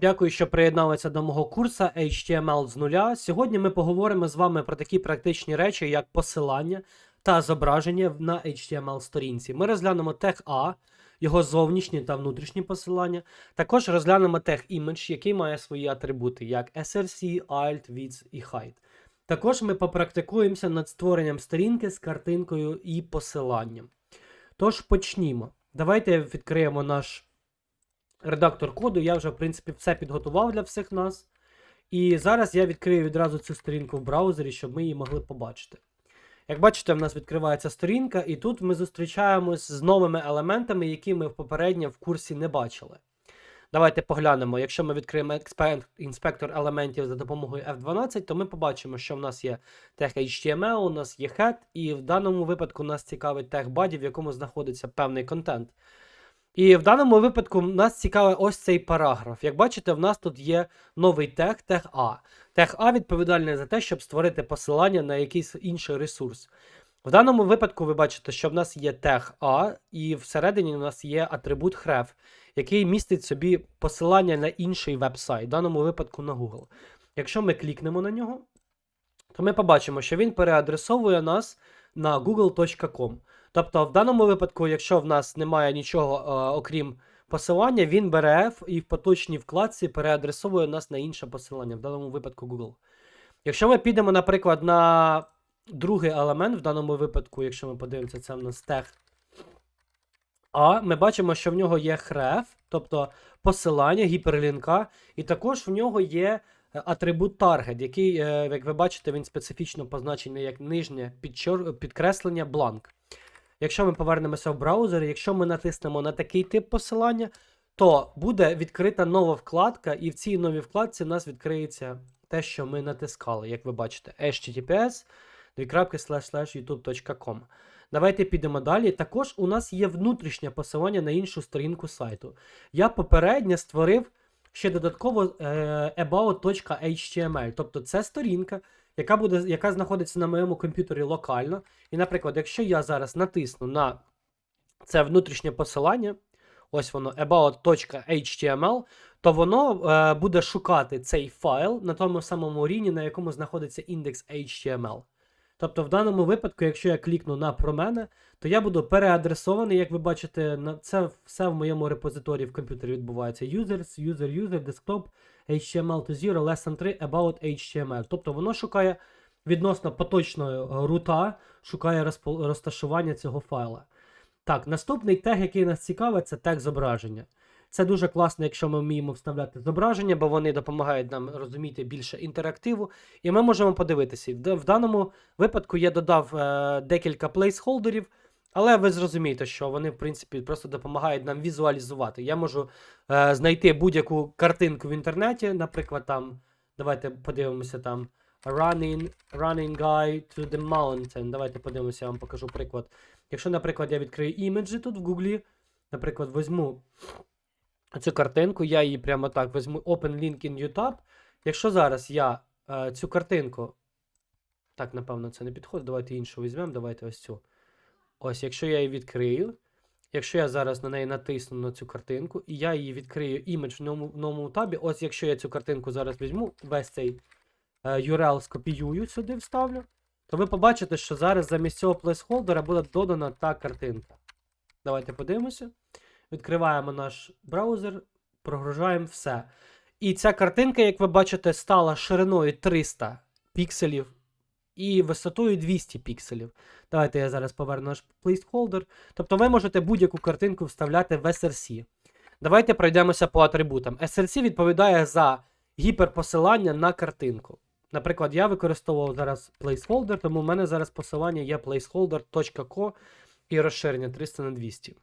Дякую, що приєдналися до мого курсу HTML з нуля. Сьогодні ми поговоримо з вами про такі практичні речі, як посилання та зображення на HTML сторінці. Ми розглянемо тег A, його зовнішні та внутрішні посилання. Також розглянемо тег image, який має свої атрибути, як src, alt, width і height. Також ми попрактикуємося над створенням сторінки з картинкою і посиланням. Тож почнімо. Давайте відкриємо наш редактор коду. Я вже, в принципі, все підготував для всіх нас. І зараз я відкрию відразу цю сторінку в браузері, щоб ми її могли побачити. Як бачите, в нас відкривається сторінка, і тут ми зустрічаємось з новими елементами, які ми попередньо в курсі не бачили. Давайте поглянемо. Якщо ми відкриємо інспектор елементів за допомогою F12, то ми побачимо, що в нас є тег HTML, у нас є head, і в даному випадку нас цікавить тег body, в якому знаходиться певний контент. І в даному випадку нас цікавий ось цей параграф. Як бачите, в нас тут є новий тег, тег А. Тег А відповідальний за те, щоб створити посилання на якийсь інший ресурс. В даному випадку ви бачите, що в нас є тег А, і всередині у нас є атрибут href, який містить собі посилання на інший веб-сайт, в даному випадку на Google. Якщо ми клікнемо на нього, то ми побачимо, що він переадресовує нас на google.com. Тобто, в даному випадку, якщо в нас немає нічого е, окрім посилання, він бере і в поточній вкладці переадресовує нас на інше посилання, в даному випадку Google. Якщо ми підемо, наприклад, на другий елемент, в даному випадку, якщо ми подивимося, це в нас тег А, ми бачимо, що в нього є href, тобто посилання, гіперлінка, і також в нього є е, атрибут target, який, е, як ви бачите, він специфічно позначений як нижнє підкреслення бланк. Якщо ми повернемося в браузер, якщо ми натиснемо на такий тип посилання, то буде відкрита нова вкладка, і в цій новій вкладці у нас відкриється те, що ми натискали, як ви бачите, https youtube.com. Давайте підемо далі. Також у нас є внутрішнє посилання на іншу сторінку сайту. Я попередньо створив ще додатково е, about.html. Тобто це сторінка, яка, буде, яка знаходиться на моєму комп'ютері локально. І, наприклад, якщо я зараз натисну на це внутрішнє посилання, ось воно about.html, то воно е, буде шукати цей файл на тому самому рівні, на якому знаходиться індекс HTML. Тобто, в даному випадку, якщо я клікну на про мене, то я буду переадресований, як ви бачите, на це все в моєму репозиторії в комп'ютері відбувається. Users, user, user, desktop, HTML to zero, lesson 3, about HTML. Тобто воно шукає відносно поточного рута, шукає розташування цього файла. Так, наступний тег, який нас цікавить, це тег зображення. Це дуже класно, якщо ми вміємо вставляти зображення, бо вони допомагають нам розуміти більше інтерактиву. І ми можемо подивитися. В даному випадку я додав е, декілька плейсхолдерів, але ви зрозумієте, що вони, в принципі, просто допомагають нам візуалізувати. Я можу е, знайти будь-яку картинку в інтернеті, наприклад, там, давайте подивимося там. Running, running guy to the mountain. Давайте подивимося, я вам покажу приклад. Якщо, наприклад, я відкрию імеджі тут в Гуглі, наприклад, візьму цю картинку, я її прямо так візьму Open Link in YouTube. Якщо зараз я е, цю картинку. Так, напевно, це не підходить. Давайте іншу візьмемо. Давайте ось цю. Ось, якщо я її відкрию. Якщо я зараз на неї натисну на цю картинку, і я її відкрию імідж в новому, в новому табі, ось якщо я цю картинку зараз візьму, весь цей е, URL скопіюю сюди, вставлю, то ви побачите, що зараз замість цього плейсхолдера буде додана та картинка. Давайте подивимося. Відкриваємо наш браузер, прогружаємо все. І ця картинка, як ви бачите, стала шириною 300 пікселів і висотою 200 пікселів. Давайте я зараз поверну наш placeholder. Тобто ви можете будь-яку картинку вставляти в SRC. Давайте пройдемося по атрибутам. SRC відповідає за гіперпосилання на картинку. Наприклад, я використовував зараз placeholder, тому в мене зараз посилання є placeholder.co і розширення 300 на 200.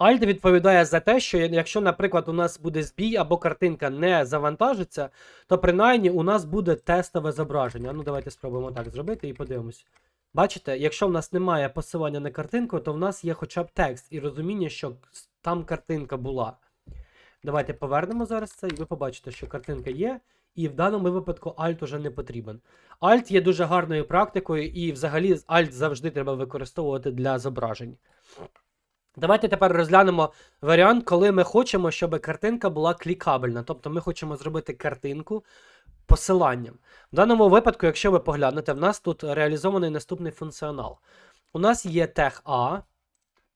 Alt відповідає за те, що якщо, наприклад, у нас буде збій або картинка не завантажиться, то принаймні у нас буде тестове зображення. Ну, давайте спробуємо так зробити і подивимось. Бачите, якщо в нас немає посилання на картинку, то в нас є хоча б текст і розуміння, що там картинка була. Давайте повернемо зараз це, і ви побачите, що картинка є, і в даному випадку Alt уже не потрібен. Alt є дуже гарною практикою, і взагалі Alt завжди треба використовувати для зображень. Давайте тепер розглянемо варіант, коли ми хочемо, щоб картинка була клікабельна. Тобто ми хочемо зробити картинку посиланням. В даному випадку, якщо ви поглянете, в нас тут реалізований наступний функціонал. У нас є тег А.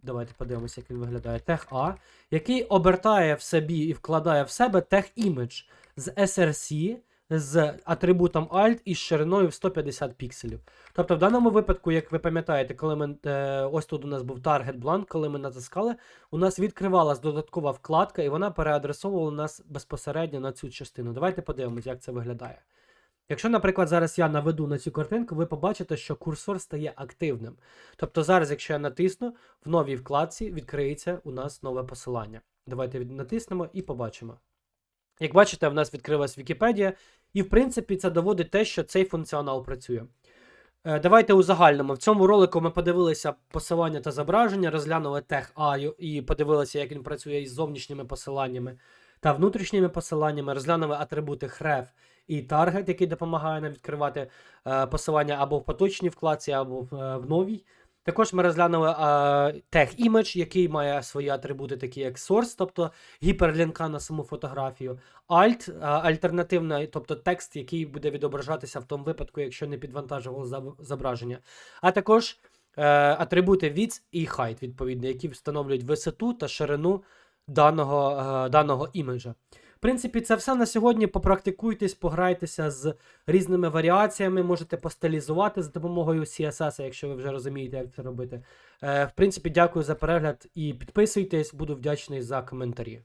Давайте подивимося, як він виглядає. Тег А, який обертає в собі і вкладає в себе тег image з SRC з атрибутом alt і з шириною в 150 пікселів. Тобто, в даному випадку, як ви пам'ятаєте, коли ми е, ось тут у нас був target blank, коли ми натискали, у нас відкривалась додаткова вкладка, і вона переадресовувала нас безпосередньо на цю частину. Давайте подивимось, як це виглядає. Якщо, наприклад, зараз я наведу на цю картинку, ви побачите, що курсор стає активним. Тобто зараз, якщо я натисну, в новій вкладці відкриється у нас нове посилання. Давайте натиснемо і побачимо. Як бачите, в нас відкрилась Вікіпедія, і в принципі це доводить те, що цей функціонал працює. Е, Давайте у загальному. В цьому ролику ми подивилися посилання та зображення, розглянули тег А і подивилися, як він працює із зовнішніми посиланнями та внутрішніми посиланнями, розглянули атрибути href і target, який допомагає нам відкривати е, посилання або в поточній вкладці, або е, в новій. Також ми розглянули е, тег image, який має свої атрибути, такі як source, тобто гіперлінка на саму фотографію, alt, е, альтернативна, тобто текст, який буде відображатися в тому випадку, якщо не підвантажувало зображення. А також е, атрибути width і height, відповідно, які встановлюють висоту та ширину даного, е, даного іміджа. Принципі, це все на сьогодні. Попрактикуйтесь, пограйтеся з різними варіаціями, можете постилізувати за допомогою CSS, якщо ви вже розумієте, як це робити. Е, в принципі, дякую за перегляд і підписуйтесь, буду вдячний за коментарі.